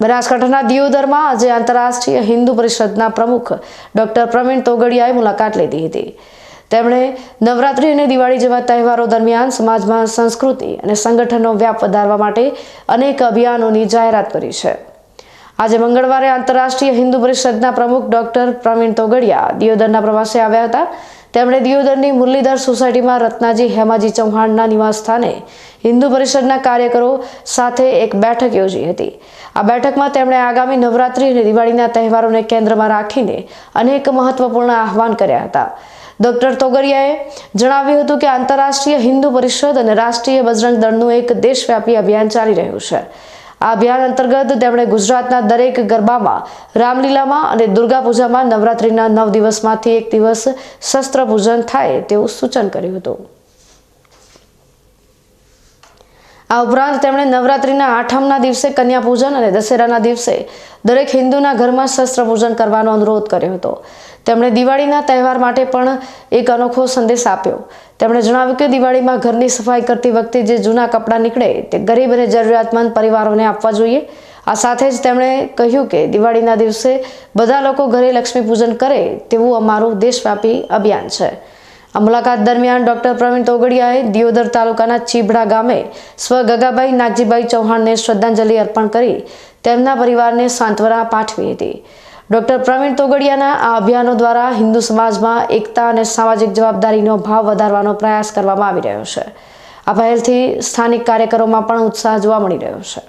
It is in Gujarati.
બનાસકાંઠાના દિયોદરમાં આજે આંતરરાષ્ટ્રીય હિન્દુ પરિષદના પ્રમુખ ડોક્ટર પ્રવીણ તોગડિયાએ મુલાકાત લીધી હતી. તેમણે નવરાત્રિ અને દિવાળી જેવા તહેવારો દરમિયાન સમાજમાં સંસ્કૃતિ અને સંગઠનનો વ્યાપ વધારવા માટે અનેક અભિયાનોની જાહેરાત કરી છે. આજે મંગળવારે આંતરરાષ્ટ્રીય હિન્દુ પરિષદના પ્રમુખ ડોક્ટર પ્રવીણ તોગડિયા દિયોદરના પ્રવાસે આવ્યા હતા. તેમણે દિયોદરની મુરલીધર સોસાયટીમાં રત્નાજી હેમાજી ચૌહાણના નિવાસ સ્થાને હિન્દુ પરિષદના કાર્યકરો સાથે એક બેઠક યોજી હતી. આ બેઠકમાં તેમણે આગામી નવરાત્રી અને દિવાળીના તહેવારોને કેન્દ્રમાં રાખીને અનેક મહત્વપૂર્ણ આહવાન કર્યા હતા. ડોક્ટર તોગરિયાએ જણાવ્યું હતું કે આંતરરાષ્ટ્રીય હિન્દુ પરિષદ અને રાષ્ટ્રીય બજરંગ દળનું એક દેશવ્યાપી અભિયાન ચાલી રહ્યું છે. આ અભિયાન અંતર્ગત તેમણે ગુજરાતના દરેક ગરબામાં રામલીલામાં અને દુર્ગા પૂજામાં નવરાત્રિના નવ દિવસમાંથી એક દિવસ શસ્ત્ર પૂજન થાય તેવું સૂચન કર્યું હતું. આ ઉપરાંત તેમણે નવરાત્રિના આઠમના દિવસે કન્યા પૂજન અને દશેરાના દિવસે દરેક હિન્દુના ઘરમાં શસ્ત્ર પૂજન કરવાનો અનુરોધ કર્યો હતો. તેમણે દિવાળીના તહેવાર માટે પણ એક અનોખો સંદેશ આપ્યો. તેમણે જણાવ્યું કે દિવાળીમાં ઘરની સફાઈ કરતી વખતે જે જૂના કપડાં નીકળે તે ગરીબ અને જરૂરિયાતમંદ પરિવારોને આપવા જોઈએ. આ સાથે જ તેમણે કહ્યું કે દિવાળીના દિવસે બધા લોકો ઘરે લક્ષ્મી પૂજન કરે તેવું અમારું દેશવ્યાપી અભિયાન છે. આ મુલાકાત દરમિયાન ડોક્ટર પ્રવીણ તોગડિયાએ દિયોદર તાલુકાના ચીબડા ગામે સ્વ ગગાભાઈ નાગજીભાઈ ચૌહાણને શ્રદ્ધાંજલિ અર્પણ કરી તેમના પરિવારને સાંત્વના પાઠવી હતી. ડોક્ટર પ્રવીણ તોગડિયાના આ અભિયાનો દ્વારા હિન્દુ સમાજમાં એકતા અને સામાજિક જવાબદારીનો ભાવ વધારવાનો પ્રયાસ કરવામાં આવી રહ્યો છે. આ પહેલથી સ્થાનિક કાર્યકરોમાં પણ ઉત્સાહ જોવા મળી રહ્યો છે.